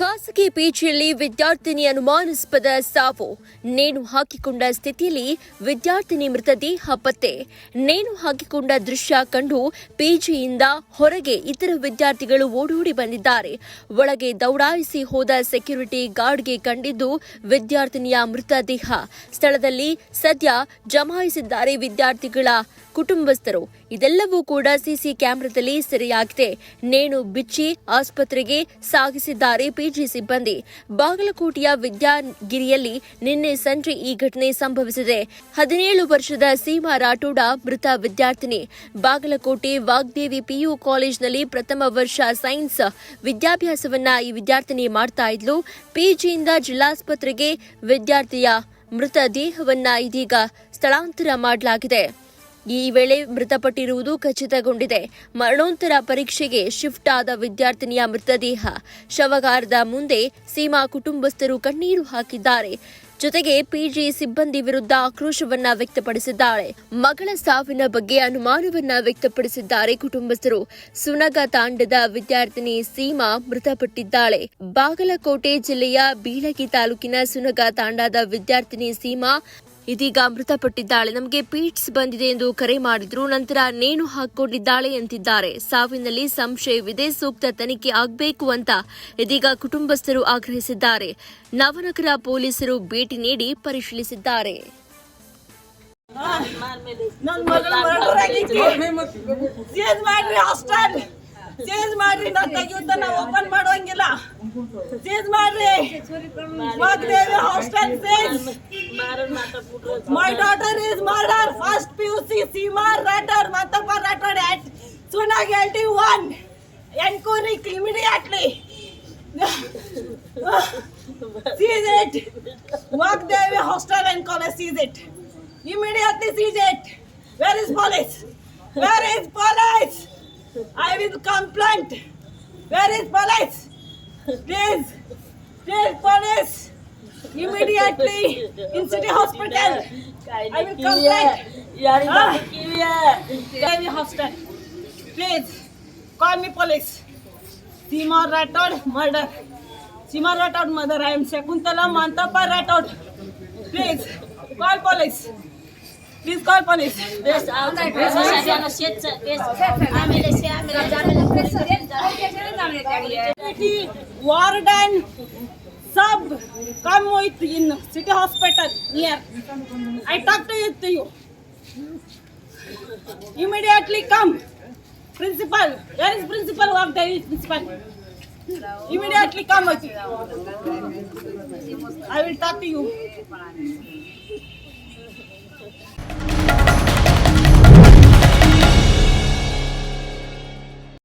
ಖಾಸಗಿ ಪಿಜಿಯಲ್ಲಿ ವಿದ್ಯಾರ್ಥಿನಿ ಅನುಮಾನಾಸ್ಪದ ಸಾವು. ನೇಣು ಹಾಕಿಕೊಂಡ ಸ್ಥಿತಿಯಲ್ಲಿ ವಿದ್ಯಾರ್ಥಿನಿ ಮೃತದೇಹ ಪತ್ತೆ. ನೇಣು ಹಾಕಿಕೊಂಡ ದೃಶ್ಯ ಕಂಡು ಪಿಜಿಯಿಂದ ಹೊರಗೆ ಇತರ ವಿದ್ಯಾರ್ಥಿಗಳು ಓಡೋಡಿ ಬಂದಿದ್ದಾರೆ. ಒಳಗೆ ದೌಡಾಯಿಸಿ ಹೋದ ಸೆಕ್ಯೂರಿಟಿ ಗಾರ್ಡ್ಗೆ ಕಂಡಿದ್ದು ವಿದ್ಯಾರ್ಥಿನಿಯ ಮೃತದೇಹ ಸ್ಥಳದಲ್ಲಿ ಸದ್ಯ ಜಮಾಯಿಸಿದ್ದಾರೆ ವಿದ್ಯಾರ್ಥಿಗಳ ಕುಟುಂಬಸ್ಥರು. ಇದೆಲ್ಲವೂ ಕೂಡ ಸಿಸಿ ಕ್ಯಾಮೆರಾದಲ್ಲಿ ಸೆರೆಯಾಗಿದೆ. ನೇಣು ಬಿಚ್ಚಿ ಆಸ್ಪತ್ರೆಗೆ ಸಾಗಿಸಿದ್ದಾರೆ ಪಿಜಿ ಸಿಬ್ಬಂದಿ ಬಾಗಲಕೋಟೆಯ ವಿದ್ಯಾಗಿರಿಯಲ್ಲಿ ನಿನ್ನೆ ಸಂಜೆ ಈ ಘಟನೆ ಸಂಭವಿಸಿದೆ. ಹದಿನೇಳು ವರ್ಷದ ಸೀಮಾ ರಾಠೋಡ ಮೃತ ವಿದ್ಯಾರ್ಥಿನಿ. ಬಾಗಲಕೋಟೆ ವಾಗ್ದೇವಿ ಪಿಯು ಕಾಲೇಜಿನಲ್ಲಿ ಪ್ರಥಮ ವರ್ಷ ಸೈನ್ಸ್ ವಿದ್ಯಾಭ್ಯಾಸವನ್ನ ಈ ವಿದ್ಯಾರ್ಥಿನಿ ಮಾಡ್ತಾ ಇದ್ಲು. ಪಿಜಿಯಿಂದ ಜಿಲ್ಲಾಸ್ಪತ್ರೆಗೆ ವಿದ್ಯಾರ್ಥಿಯ ಮೃತ ದೇಹವನ್ನ ಇದೀಗ ಸ್ಥಳಾಂತರ ಮಾಡಲಾಗಿದೆ. ಈ ವೇಳೆ ಮೃತಪಟ್ಟಿರುವುದು ಖಚಿತಗೊಂಡಿದೆ. ಮರಣೋತ್ತರ ಪರೀಕ್ಷೆಗೆ ಶಿಫ್ಟ್ ಆದ ವಿದ್ಯಾರ್ಥಿನಿಯ ಮೃತದೇಹ ಶವಗಾರದ ಮುಂದೆ ಸೀಮಾ ಕುಟುಂಬಸ್ಥರು ಕಣ್ಣೀರು ಹಾಕಿದ್ದಾರೆ. ಜೊತೆಗೆ ಪಿಜಿ ಸಿಬ್ಬಂದಿ ವಿರುದ್ಧ ಆಕ್ರೋಶವನ್ನ ವ್ಯಕ್ತಪಡಿಸಿದ್ದಾರೆ. ಮಗಳ ಸಾವಿನ ಬಗ್ಗೆ ಅನುಮಾನವನ್ನ ವ್ಯಕ್ತಪಡಿಸಿದ್ದಾರೆ ಕುಟುಂಬಸ್ಥರು. ಸುನಗ ತಾಂಡದ ವಿದ್ಯಾರ್ಥಿನಿ ಸೀಮಾ ಮೃತಪಟ್ಟಿದ್ದಾಳೆ. ಬಾಗಲಕೋಟೆ ಜಿಲ್ಲೆಯ ಬೀಳಗಿ ತಾಲೂಕಿನ ಸುನಗ ತಾಂಡದ ವಿದ್ಯಾರ್ಥಿನಿ ಸೀಮಾ ಇದೀಗ ಮೃತಪಟ್ಟಿದ್ದಾಳೆ. ನಮಗೆ ಪೀಟ್ಸ್ ಬಂದಿದೆ ಎಂದು ಕರೆ ಮಾಡಿದ್ರು. ನಂತರ ನೇಣು ಹಾಕೊಂಡಿದ್ದಾಳೆ ಅಂತಿದ್ದಾರೆ. ಸಾವಿನಲ್ಲಿ ಸಂಶಯವಿದೆ. ಸೂಕ್ತ ತನಿಖೆ ಆಗಬೇಕು ಅಂತ ಇದೀಗ ಕುಟುಂಬಸ್ಥರು ಆಗ್ರಹಿಸಿದ್ದಾರೆ. ನವನಗರ ಪೊಲೀಸರು ಭೇಟಿ ನೀಡಿ ಪರಿಶೀಲಿಸಿದ್ದಾರೆ. ಚೇಂಜ್ ಮಾಡ್ರಿ ತೆಗಿಯುತ್ತ ಓಪನ್ ಮಾಡುವಂಗಿಲ್ಲ. ಚೇಂಜ್ ಮಾಡ್ರಿ. My daughter is murdered. First PUC, Seema Ratter, Matapa Ratter at Sunag LT1. Enquiry immediately. seize it. Walk the way hostel and call a seize it. Immediately seize it. Where is police? Where is police? I will complain. Where is police? Please, please police. immediately in city hospital. I will come back. Ah. City hospital. Please call me police. Seymour Rathod murder. Seymour Rathod murder. I am Shakuntala Mantapa Rathod. Please call police. Please call police. Yes, I'll take this. I'm going to shit. Yes, I'm going to shit. I'm going to shit. Warden sub, come with in city hospital near. I talk to you to you. Immediately come. Principal, where is principal of the principal? Immediately come with you. I will talk to you.